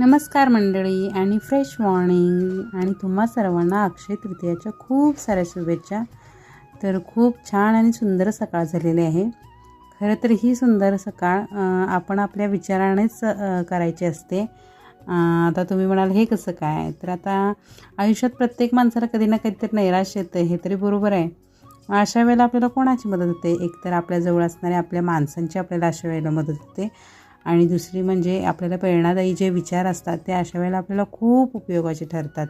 नमस्कार मंडळी आणि फ्रेश मॉर्निंग आणि तुम्हा सर्वांना अक्षय तृतीयाच्या खूप साऱ्या शुभेच्छा. तर खूप छान आणि सुंदर सकाळ झालेली आहे. खरं तर ही सुंदर सकाळ आपण आपल्या विचारानेच करायची असते. आता तुम्ही म्हणाल हे कसं काय? तर आता आयुष्यात प्रत्येक माणसाला कधी ना कधीतरी नैराश येतं हे तरी बरोबर आहे. अशा वेळेला आपल्याला कोणाची मदत होते? एकतर आपल्याजवळ असणाऱ्या आपल्या माणसांची आपल्याला अशा वेळेला मदत होते. आणि दुसरी म्हणजे आपल्याला प्रेरणादायी जे विचार असतात ते अशा वेळेला आपल्याला खूप उपयोगाचे ठरतात.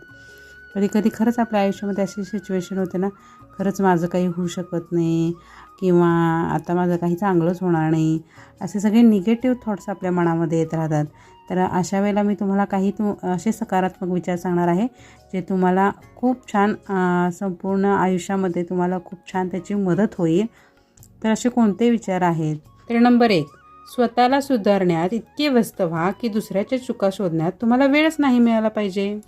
कधी कधी खरंच आपल्या आयुष्यामध्ये अशी सिच्युएशन होते ना खरंच माझं काही होऊ शकत नाही किंवा आता माझं काही चांगलंच होणार नाही. असे सगळे निगेटिव्ह थॉट्स आपल्या मनामध्ये येत राहतात. तर अशा वेळेला मी तुम्हाला काही तु असे सकारात्मक विचार सांगणार आहे जे तुम्हाला खूप छान संपूर्ण आयुष्यामध्ये तुम्हाला खूप छान त्याची मदत होईल. तर असे कोणते विचार आहेत? तर नंबर एक स्वतःला सुधारण्यात इतके व्यस्त व्हा की दुसऱ्याच्या चुका शोधण्यात तुम्हाला वेळच नाही मिळाला पाहिजे.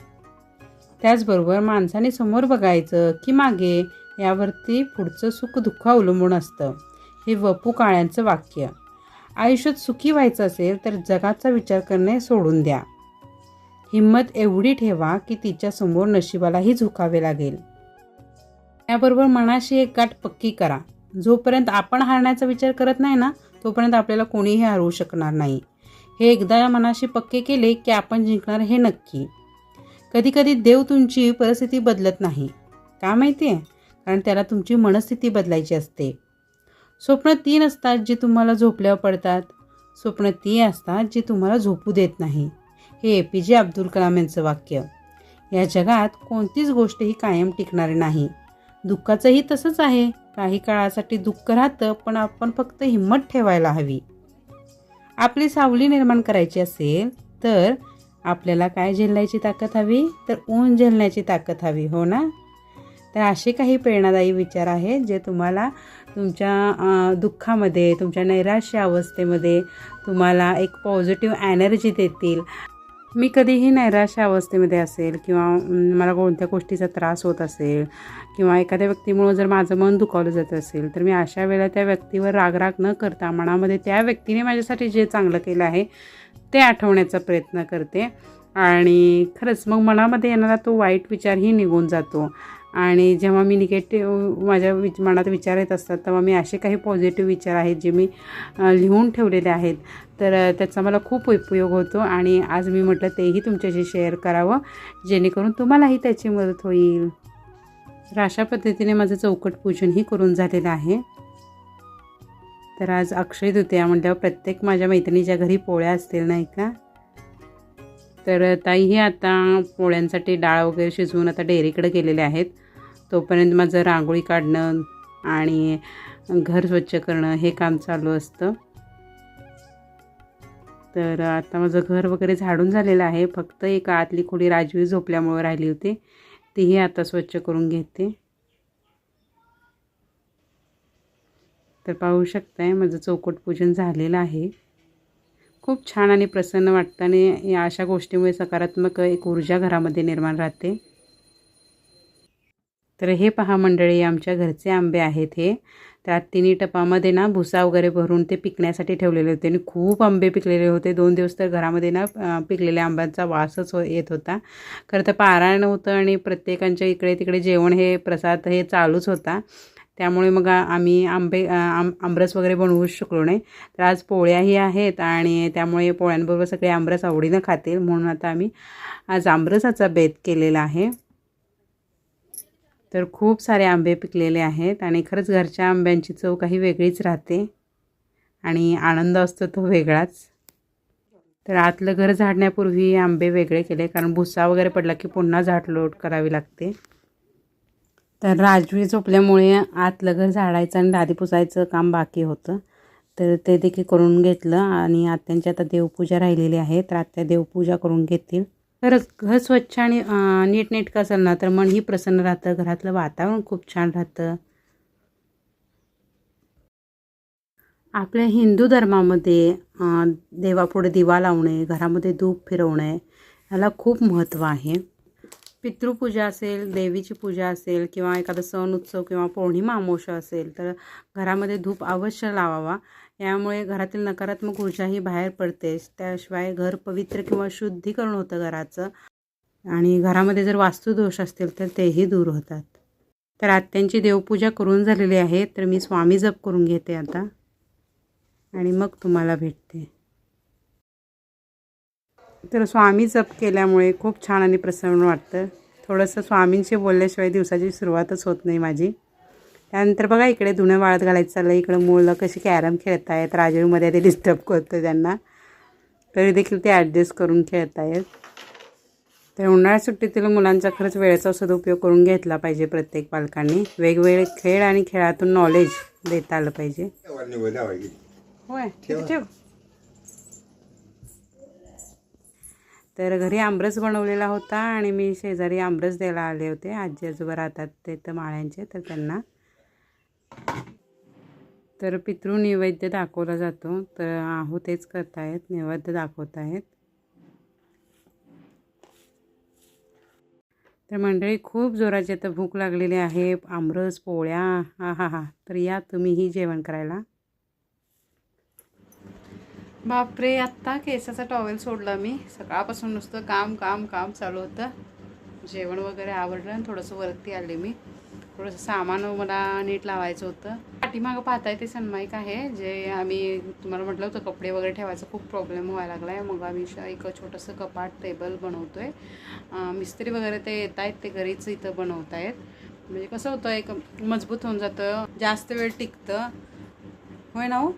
त्याचबरोबर माणसाने समोर बघायचं की मागे यावरती पुढचं सुख दुःख अवलंबून असतं. हे वपू काळ्यांचं वाक्य. आयुष्यात सुखी व्हायचं असेल तर जगाचा विचार करणे सोडून द्या. हिंमत एवढी ठेवा की तिच्यासमोर नशिबालाही झुकावे लागेल. त्याबरोबर मनाशी एक गाठ पक्की करा. जोपर्यंत आपण हारण्याचा विचार करत नाही ना तोपर्यंत आपल्याला कोणीही हरवू शकणार नाही. हे एकदा मनाशी पक्के केले की आपण जिंकणार हे नक्की. कधीकधी देव तुमची परिस्थिती बदलत नाही. का माहिती आहे कारण त्याला तुमची मनस्थिती बदलायची असते. स्वप्न तीन असतात जे तुम्हाला झोपल्यावर पडतात. स्वप्न ती असतात जी तुम्हाला झोपू देत नाही. हे ए पी जे अब्दुल कलाम यांचं वाक्य. या जगात कोणतीच गोष्ट ही कायम टिकणारी नाही. दुःखाचंही तसंच आहे. काही काळासाठी दुःख राहतं पण आपण फक्त हिंमत ठेवायला हवी. आपली सावली निर्माण करायची असेल तर आपल्याला काय झेलण्याची ताकद हवी? तर ऊन झेलण्याची ताकद हवी हो ना? तर असे काही प्रेरणादायी विचार आहेत जे तुम्हाला तुमच्या दुःखामध्ये तुमच्या नैराश्य अवस्थेमध्ये तुम्हाला एक पॉझिटिव्ह एनर्जी देतील. मी कधीही नैराश्य अवस्थेमध्ये असेल किंवा मला कोणत्या गोष्टीचा त्रास होत असेल किंवा एखाद्या व्यक्तीमुळं जर माझं मन दुखावलं जात असेल तर मी अशा वेळेला त्या व्यक्तीवर रागराग न करता मनामध्ये त्या व्यक्तीने माझ्यासाठी जे चांगलं केलं आहे ते आठवण्याचा प्रयत्न करते. आणि खरंच मग मनामध्ये येणारा तो वाईट विचारही निघून जातो. आणि जेव्हा मी निगेटिव्ह माझ्या विच मनात विचार येत असतात तेव्हा मी असे काही पॉझिटिव्ह विचार आहेत जे मी लिहून ठेवलेले आहेत. तर त्याचा मला खूप उपयोग होतो आणि आज मी म्हटलं तेही तुमच्याशी शेअर करावं जेणेकरून तुम्हालाही त्याची मदत होईल. तर अशा पद्धतीने माझं चौकट पूजनही करून झालेलं आहे. तर आज अक्षय तृतीया म्हटल्यावर प्रत्येक माझ्या मैत्रिणीच्या घरी पोळ्या असतील नाही का? तर ताईही आता पोळ्यांसाठी डाळ वगैरे शिजवून आता डेअरीकडे गेलेले आहेत. तोपर्यंत माझं रांगोळी काढणं आणि घर स्वच्छ करणं हे काम चालू असतं. तर आता माझं घर वगैरे झाडून झालेलं आहे. फक्त एक आतली खोडी राजवी झोपल्यामुळे राहिली होती. तीही आता स्वच्छ करून घेते. तर पाहू शकताय माझं चौकट पूजन झालेलं आहे. खूप छान आणि प्रसन्न वाटतं आणि या अशा गोष्टीमुळे सकारात्मक एक ऊर्जा घरामध्ये निर्माण राहते. तर हे पहा मंडळी आमच्या घरचे आंबे आहेत हे. त्यात तिन्ही टपामध्ये ना भुसा वगैरे भरून ते पिकण्यासाठी ठेवलेले होते आणि खूप आंबे पिकलेले होते. दोन दिवस तर घरामध्ये ना पिकलेल्या आंब्यांचा वासच हो येत होता. खरं तर पारायण होतं आणि प्रत्येकांच्या इकडे तिकडे जेवण हे प्रसाद हे चालूच होता. त्यामुळे मग आम्ही आंबे आम आमरस वगैरे बनवूच शकलो नाही. तर आज पोळ्याही आहेत आणि त्यामुळे पोळ्यांबरोबर सगळे आमरस आवडीनं खातील. म्हणून आता आम्ही आज आमरसाचा बेत केलेला आहे. तर खूप सारे आंबे पिकलेले आहेत आणि खरंच घरच्या आंब्यांची चव काही वेगळीच राहते. आणि आनंद असतो तो वेगळाच. तर आतलं घर झाडण्यापूर्वी आंबे वेगळे केले कारण भुसा वगैरे पडला की पुन्हा झाडलोट करावी लागते. तर राजवी झोपल्यामुळे आतलं घर झाडायचं आणि दादी पुसायचं काम बाकी होतं. तर ते देखील करून घेतलं आणि आत्यांची आता देवपूजा राहिलेली आहे तर आत्या देवपूजा करून घेतील. तर घर स्वच्छ आणि नीटनेटकं असेल ना तर मनही प्रसन्न राहतं. घरातलं वातावरण खूप छान राहतं. आपल्या हिंदू धर्मामध्ये देवापुढे दिवा लावणे घरामध्ये धूप फिरवणे याला खूप महत्त्व आहे. पितृपूजा असेल देवीची पूजा असेल किंवा एखादा सण उत्सव किंवा पौर्णिमा अमावस्या असेल तर घरामध्ये धूप अवश्य लावावा. यामुळे घरातील नकारात्मक ऊर्जाही बाहेर पडतेच त्याशिवाय घर पवित्र किंवा शुद्धीकरण होतं घराचं. आणि घरामध्ये जर वास्तुदोष असतील तर तेही दूर होतात. तर आत्यांची देवपूजा करून झालेली आहे. तर मी स्वामी जप करून घेते आता. आणि मग तुम्हाला भेटते. तर स्वामी जप केल्यामुळे खूप छान आणि प्रसन्न वाटतं. थोडंसं स्वामींशी बोलल्याशिवाय दिवसाची सुरुवातच होत नाही माझी. त्यानंतर बघा इकडे धुणं वाळत घालायचं चाललं इकडं मुलं कशी कॅरम खेळत आहेत राजूमध्ये ते डिस्टर्ब करतो त्यांना. तरी देखील ते ॲडजस्ट करून खेळत आहेत तर उन्हाळ्यात सुट्टीतील मुलांचा खरंच वेळेचा सदुपयोग करून घेतला पाहिजे प्रत्येक पालकांनी. वेगवेगळे खेळ आणि खेळातून नॉलेज देता आलं पाहिजे. होय ठेव. तर घरी आमरस बनवलेला होता आणि मी शेजारी आमरस द्यायला आले होते. आजी आजोबा राहतात ते तर माळ्यांचे तर त्यांना. तर पितृ नैवेद्य दाखवला जातो. तर आहो तेच करतायत नैवेद्य दाखवत आहेत तर मंडळी खूप जोराची आता भूक लागलेली आहे. आमरस पोळ्या हा हा हा. तर या तुम्हीही जेवण करायला. बापरे आत्ता केसाचा टॉवेल सोडला मी. सकाळपासून नुसतं काम काम काम चालू होतं. जेवण वगैरे आवडलं आणि थोडंसं वरती आले मी. थोडंसं सामान मला नीट लावायचं होतं. पाठीमागं पाहताय ते सन्माईक आहे जे आम्ही तुम्हाला म्हटलं होतं कपडे वगैरे ठेवायचा खूप प्रॉब्लेम व्हायला लागला आहे मग आम्ही एक छोटंसं कपाट टेबल बनवतो आहे मिस्त्री वगैरे ते येत आहेत ते घरीच इथं बनवत आहेत म्हणजे कसं होतं एक मजबूत होऊन जातं जास्त वेळ टिकतं. होय ना हो?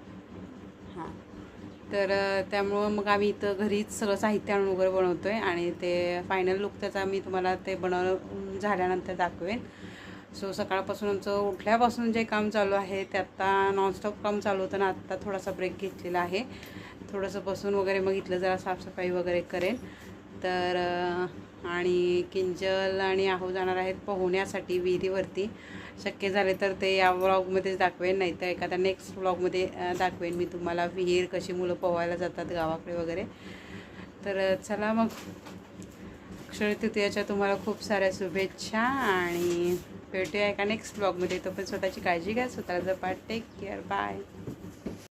तर त्यामुळं मग आम्ही इथं घरीच सगळं साहित्य आणून वगैरे बनवतो आहे आणि ते फायनल लुक त्याचा मी तुम्हाला ते बनव झाल्यानंतर दाखवेन. सो सकाळपासून आमचं उठल्यापासून जे काम चालू आहे ते आत्ता नॉनस्टॉप काम चालू होतं ना आत्ता थोडासा ब्रेक घेतलेला आहे. थोडंसं बसून वगैरे मग इथलं जरा साफसफाई वगैरे करेन. तर आणि किंजल आणि आहो जाणार आहेत पोहण्यासाठी विहिरीवरती. शक्य झाले तर ते या व्लॉगमध्येच दाखवेन नाही तर एखाद्या नेक्स्ट व्लॉगमध्ये दाखवेन मी तुम्हाला विहीर कशी मुलं पोहायला जातात गावाकडे वगैरे. तर चला मग. अक्षय तृतीयाच्या तुम्हाला खूप साऱ्या शुभेच्छा आणि भेटूया एका नेक्स्ट ब्लॉगमध्ये तो पण स्वतःची काळजी घ्या स्वतःला जपा टेक केअर बाय